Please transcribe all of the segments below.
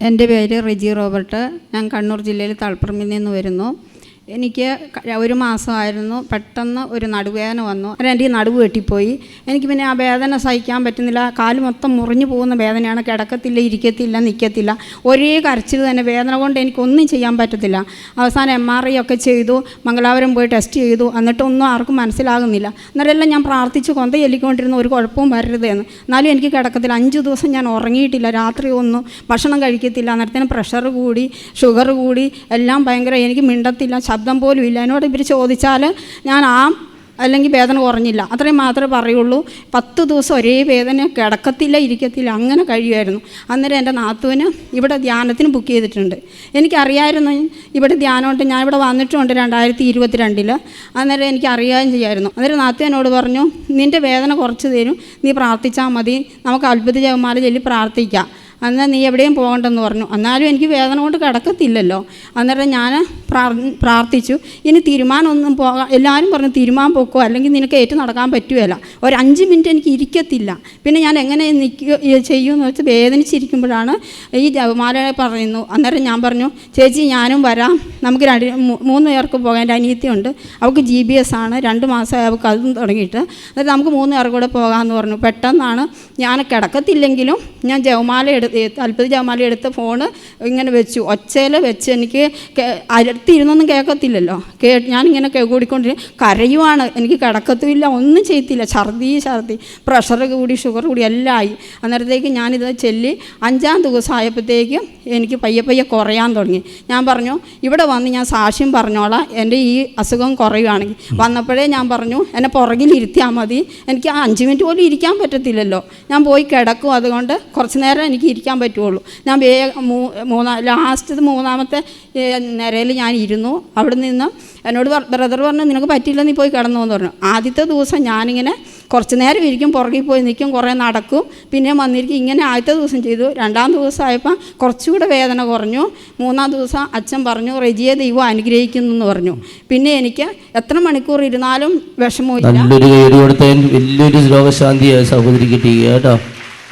എന്റെ പേര് റിജി റോബർട്ട്. ഞാൻ കണ്ണൂർ ജില്ലയിൽ തളപ്പറമ്പിൽ നിന്ന് വരുന്നു. എനിക്ക് ഒരു മാസമായിരുന്നു. പെട്ടെന്ന് ഒരു നടുവേദന വന്നു. എന്റെ ഈ നടുവ് വെട്ടിപ്പോയി. എനിക്ക് പിന്നെ ആ വേദന സഹിക്കാൻ പറ്റുന്നില്ല. കാൽ മൊത്തം മുറിഞ്ഞു പോകുന്ന വേദനയാണ്. കിടക്കത്തില്ല ഇരിക്കത്തില്ല നിൽക്കത്തില്ല ഒരേ കരച്ചിൽ തന്നെ. വേദന കൊണ്ട് എനിക്കൊന്നും ചെയ്യാൻ പറ്റത്തില്ല. അവസാനം എം ആർ ഐ ഒക്കെ ചെയ്തു. മംഗലാപുരം പോയി ടെസ്റ്റ് ചെയ്തു. എന്നിട്ടൊന്നും ആർക്കും മനസ്സിലാകുന്നില്ല. എന്നിട്ടെല്ലാം ഞാൻ പ്രാർത്ഥിച്ച്. കൊന്ത ചൊല്ലിക്കൊണ്ടിരുന്ന ഒരു കുഴപ്പവും വരരുത് എന്ന്. എന്നാലും എനിക്ക് കിടക്കത്തില്ല. അഞ്ച് ദിവസം ഞാൻ ഉറങ്ങിയിട്ടില്ല. രാത്രി ഒന്നും ഭക്ഷണം കഴിക്കത്തില്ല. അന്നേരത്തിന് പ്രഷർ കൂടി ഷുഗർ കൂടി എല്ലാം ഭയങ്കര എനിക്ക് മിണ്ടത്തില്ല. ശബ്ദം പോലും ഇല്ല. എന്നോട് ഇവർ ചോദിച്ചാൽ ഞാൻ ആ അല്ലെങ്കിൽ വേദന കുറഞ്ഞില്ല. അത്രയും മാത്രമേ പറയുള്ളൂ. പത്ത് ദിവസം ഒരേ വേദന കിടക്കത്തില്ല ഇരിക്കത്തില്ല അങ്ങനെ കഴിയുമായിരുന്നു. അന്നേരം എന്റെ നാത്തുവിന് ഇവിടെ ധ്യാനത്തിന് ബുക്ക് ചെയ്തിട്ടുണ്ട്. എനിക്കറിയായിരുന്നു ഇവിടെ ധ്യാനമുണ്ട്. ഞാൻ ഇവിടെ വന്നിട്ടുണ്ട് രണ്ടായിരത്തി ഇരുപത്തിരണ്ടിൽ അന്നേരം എനിക്ക് അറിയുകയും ചെയ്യായിരുന്നു. അന്നേരം നാത്തു എന്നോട് പറഞ്ഞു നിന്റെ വേദന കുറച്ച് തരും. നീ പ്രാർത്ഥിച്ചാൽ മതി. നമുക്ക് അത്ഭുത ജവന്മാരെ ചൊല്ലി പ്രാർത്ഥിക്കാം. എന്നാൽ നീ എവിടെയും പോകണ്ടെന്ന് പറഞ്ഞു. എന്നാലും എനിക്ക് വേദന കൊണ്ട് കിടക്കത്തില്ലല്ലോ. അന്നേരം ഞാൻ പ്രാർത്ഥിച്ചു. ഇനി തീരുമാനമൊന്നും പോകാം എല്ലാവരും പറഞ്ഞു തീരുമാനം പൊക്കോ അല്ലെങ്കിൽ നിനക്ക് ഏറ്റു നടക്കാൻ പറ്റുകയില്ല ഒരു അഞ്ച് മിനിറ്റ് എനിക്ക് ഇരിക്കത്തില്ല. പിന്നെ ഞാൻ എങ്ങനെ നിൽക്കുക ചെയ്യുമെന്ന് വെച്ച് വേദനിച്ചിരിക്കുമ്പോഴാണ് ഈ ജപമാല പറയുന്നു. അന്നേരം ഞാൻ പറഞ്ഞു ചേച്ചി ഞാനും വരാം. നമുക്ക് രണ്ട് മൂന്ന് പേർക്ക് പോകാൻ എന്റെ അനിയത്തിയുണ്ട്. അവൾക്ക് ജി ബി എസ് ആണ്. രണ്ട് മാസമായി അവൾക്ക് അതും തുടങ്ങിയിട്ട്. എന്നിട്ട് നമുക്ക് മൂന്ന് പേർക്ക് കൂടെ പോകാമെന്ന് പറഞ്ഞു. പെട്ടെന്നാണ് ഞാൻ കിടക്കത്തില്ലെങ്കിലും ഞാൻ ജവമാല എടുത്ത് അല്പത് ജവമാല എടുത്ത ഫോണ് ഇങ്ങനെ വെച്ചു. ഒച്ചയിൽ വെച്ച് എനിക്ക് അരത്തിരുന്നൊന്നും കേൾക്കത്തില്ലല്ലോ. കേ ഞാനിങ്ങനെ കൂടിക്കൊണ്ടിരുന്നു കൂടിക്കൊണ്ട് കരയുവാണ്. എനിക്ക് കിടക്കത്തുമില്ല. ഒന്നും ചെയ്യത്തില്ല. ഛർദി ഛർദി. പ്രഷർ കൂടി ഷുഗർ കൂടി എല്ലാം ആയി. അന്നേരത്തേക്ക് ഞാനിത് ചെല്ലി അഞ്ചാം ദിവസം ആയപ്പോഴത്തേക്കും എനിക്ക് പയ്യെ പയ്യെ കുറയാൻ തുടങ്ങി. ഞാൻ പറഞ്ഞു ഇവിടെ വന്ന് ഞാൻ സാക്ഷ്യം പറഞ്ഞോളാം. എന്റെ ഈ അസുഖം കുറയുകയാണെങ്കിൽ വന്നപ്പോഴേ ഞാൻ പറഞ്ഞു എന്നെ പുറകിലിരുത്തിയാൽ മതി. എനിക്ക് ആ അഞ്ച് മിനിറ്റ് പോലും ഇരിക്കാൻ പറ്റത്തില്ലല്ലോ. ഞാൻ പോയി കിടക്കും. അതുകൊണ്ട് കുറച്ച് നേരം എനിക്ക് ഇരിക്കാൻ പറ്റുള്ളൂ. ഞാൻ വേ മൂന്നാ ലാസ്റ്റ് മൂന്നാമത്തെ നിരയിൽ ഞാൻ ഇരുന്നു. അവിടെ നിന്ന് എന്നോട് ബ്രദർ പറഞ്ഞു നിനക്ക് പറ്റില്ല നീ പോയി കിടന്നു എന്ന് പറഞ്ഞു. ആദ്യത്തെ ദിവസം ഞാനിങ്ങനെ കുറച്ച് നേരം ഇരിക്കും പുറകിൽ പോയി നിൽക്കും കുറേ നടക്കും. പിന്നെ വന്നിരിക്കും ഇങ്ങനെ ആദ്യത്തെ ദിവസം ചെയ്തു. രണ്ടാം ദിവസം ആയപ്പോൾ കുറച്ചുകൂടെ വേദന കുറഞ്ഞു. മൂന്നാം ദിവസം അച്ഛൻ പറഞ്ഞു റെജിയെ ദൈവം അനുഗ്രഹിക്കുന്നു എന്ന് പറഞ്ഞു. പിന്നെ എനിക്ക് എത്ര മണിക്കൂർ ഇരുന്നാലും വിഷമമില്ല നല്ലൊരു വലിയൊരു രോഗശാന്തിയായ സഹോദരി കിട്ടി കേട്ടോ.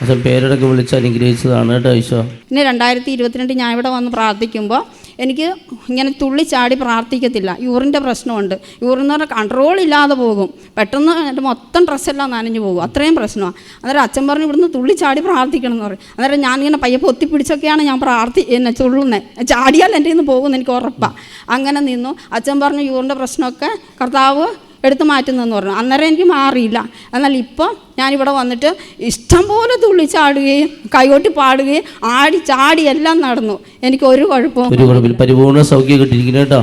അച്ഛൻ പേരടക്കം വിളിച്ച് അനുഗ്രഹിച്ചതാണ് കേട്ടോ ഈശോ. പിന്നെ രണ്ടായിരത്തി ഇരുപത്തിരണ്ട് ഞാൻ ഇവിടെ വന്ന് പ്രാർത്ഥിക്കുമ്പോൾ എനിക്ക് ഇങ്ങനെ തുള്ളിച്ചാടി പ്രാർത്ഥിക്കത്തില്ല. യൂറിന്റെ പ്രശ്നമുണ്ട്. യൂറിൻ എന്ന് പറഞ്ഞാൽ കൺട്രോൾ ഇല്ലാതെ പോകും. പെട്ടെന്ന് എന്റെ മൊത്തം ഡ്രസ്സെല്ലാം നനഞ്ഞു പോകും. അത്രയും പ്രശ്നമാണ് അന്നേരം അച്ഛൻ പറഞ്ഞു ഇവിടുന്ന് തുള്ളിച്ചാടി പ്രാർത്ഥിക്കണം എന്ന് പറയും. അന്നേരം ഞാനിങ്ങനെ പയ്യെ പൊത്തിപ്പിടിച്ചൊക്കെയാണ് ഞാൻ പ്രാർത്ഥി എന്നെ തുള്ളുന്നത് ചാടിയാൽ എന്റെ നിന്ന് പോകുമെന്ന് എനിക്ക് ഉറപ്പാണ് അങ്ങനെ നിന്നു. അച്ഛൻ പറഞ്ഞു യൂറിന്റെ പ്രശ്നമൊക്കെ കർത്താവ് എടുത്ത് മാറ്റുന്നതെന്ന് പറഞ്ഞു. അന്നേരം എനിക്ക് മാറിയില്ല. എന്നാൽ ഇപ്പോൾ ഞാനിവിടെ വന്നിട്ട് ഇഷ്ടം പോലെ തുള്ളിച്ചാടുകയും കൈകൊട്ടി പാടുകയും ആടി ചാടി എല്ലാം നടന്നു. എനിക്ക് ഒരു കുഴപ്പവും പരിപൂർണ സൗഖ്യം കിട്ടിയിരിക്കുന്നു കേട്ടോ.